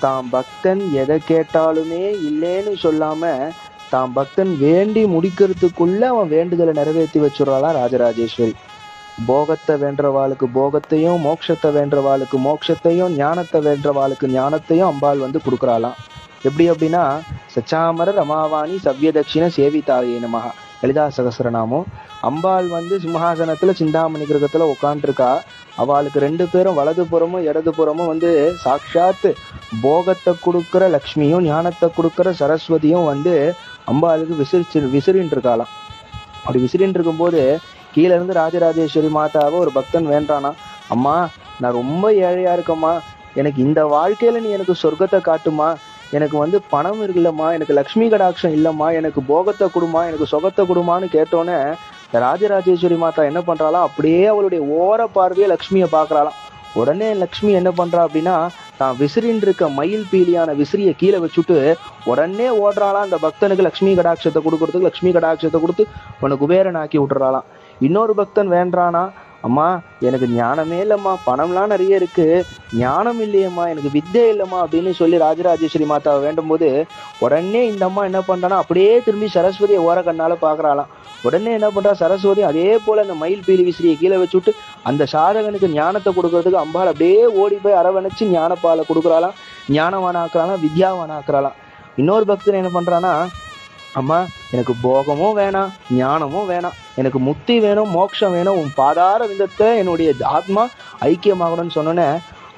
தாம் பக்தன் எதை கேட்டாலுமே இல்லைன்னு சொல்லாம தாம் பக்தன் வேண்டி முடிக்கிறதுக்குள்ள அவன் வேண்டுதலை நிறைவேற்றி வச்சுடுறாளா ராஜராஜேஸ்வரி. போகத்தை வேண்டவாளுக்கு போகத்தையும் மோட்சத்தை வேண்டவாளுக்கு மோட்சத்தையும் ஞானத்தை வேண்டவாளுக்கு ஞானத்தையும் அம்பாள் வந்து கொடுக்குறாளாம். எப்படி அப்படின்னா சச்சாமர ரமாவாணி சவ்யதட்சிண சேவிதாயே நமஹா. லலிதா சகசரநாமம். அம்பாள் வந்து சிம்ஹாசனத்துல சிந்தாமணி கிரகத்துல உட்காந்துருக்கா அவளுக்கு ரெண்டு பேரும் வலது புறமும் இடது புறமும் வந்து சாட்சாத் போகத்தை கொடுக்குற லக்ஷ்மியும் ஞானத்தை கொடுக்குற சரஸ்வதியும் வந்து அம்பாளுக்கு விசிறிச்சு விசிறின்னு இருக்காளாம் அப்படி விசிறின்னு இருக்கும்போது கீழே இருந்து ராஜராஜேஸ்வரி மாதாவை ஒரு பக்தன் வேண்டானா? அம்மா நான் ரொம்ப ஏழையா இருக்கம்மா. எனக்கு இந்த வாழ்க்கையில நீ எனக்கு சொர்க்கத்தை காட்டுமா? எனக்கு வந்து பணம் இருக்குல்லம்மா. எனக்கு லக்ஷ்மி கடாட்சம் இல்லம்மா. எனக்கு போகத்தை கொடுமா. எனக்கு சொகத்தை கொடுமான்னு கேட்டோன்னே ராஜராஜேஸ்வரி மாதா என்ன பண்றாளா அப்படியே அவளுடைய ஓர பார்வையை லக்ஷ்மியை பாக்குறாளாம் உடனே லக்ஷ்மி என்ன பண்றா அப்படின்னா தான் விசிறின் இருக்க மயில் பீலியான விசிறியை கீழே வச்சுட்டு உடனே ஓடுறாளாம். அந்த பக்தனுக்கு லக்ஷ்மி கடாட்சத்தை கொடுக்கறதுக்கு லக்ஷ்மி கடாட்சத்தை கொடுத்து உனக்கு குபேரன் ஆக்கி விட்டுறாளாம். இன்னொரு பக்தன் வேண்டானா? அம்மா எனக்கு ஞானமே இல்லைம்மா பணம்லாம் நிறைய இருக்கு. ஞானம் இல்லையம்மா எனக்கு வித்தை இல்லைம்மா அப்படின்னு சொல்லி ராஜராஜேஸ்வரி மாதாவை வேண்டும் போது உடனே இந்த அம்மா என்ன பண்றானா அப்படியே திரும்பி சரஸ்வதியை ஓர கண்ணால பாக்குறாளாம் உடனே என்ன பண்றா சரஸ்வதி அதே போல அந்த மயில் பீலி விசிறியை கீழே வச்சுட்டு அந்த சாதகனுக்கு ஞானத்தை கொடுக்கறதுக்கு அம்பாள் அப்படியே ஓடி போய் அரவணைச்சு ஞானப்பாலை கொடுக்குறாளாம். ஞானவானாக்குறாளாம் வித்யாவானாக்குறாளாம் இன்னொரு பக்தன் என்ன பண்றானா அம்மா எனக்கு போகமும் வேணாம் ஞானமும் வேணாம். எனக்கு முக்தி வேணும் மோட்சம் வேணும். உன் பாதார விந்தத்தை என்னுடைய ஆத்மா ஐக்கியமாகணும்னு சொன்னோன்னே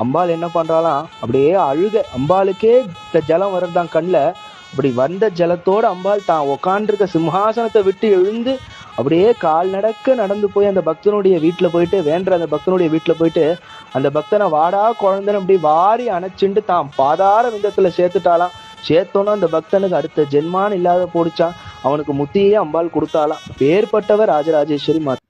அம்பாள் என்ன பண்றாளாம்? அப்படியே அழுக. அம்பாளுக்கே இந்த ஜலம் வர்றதுதான் கண்ணில் அப்படி வந்த ஜலத்தோடு அம்பாள் தான் உக்காண்டிருக்க சிம்ஹாசனத்தை விட்டு எழுந்து அப்படியே கால் நடக்க நடந்து போய் அந்த பக்தனுடைய வீட்டில் போயிட்டு வேண்டுற அந்த பக்தனுடைய வீட்டில் போயிட்டு அந்த பக்தனை வாடா குழந்தைன்னு அப்படி வாரி அணைச்சிண்டு தான் பாதார விந்தத்தில் சேர்த்துட்டாலாம் சேர்த்தோன்னா அந்த பக்தனுக்கு அடுத்த ஜென்மான்னு இல்லாத போடுச்சா அவனுக்கு முத்தியே அம்பாள் கொடுத்தாளாம். பேர்பட்டவர் ராஜராஜேஸ்வரி மாதா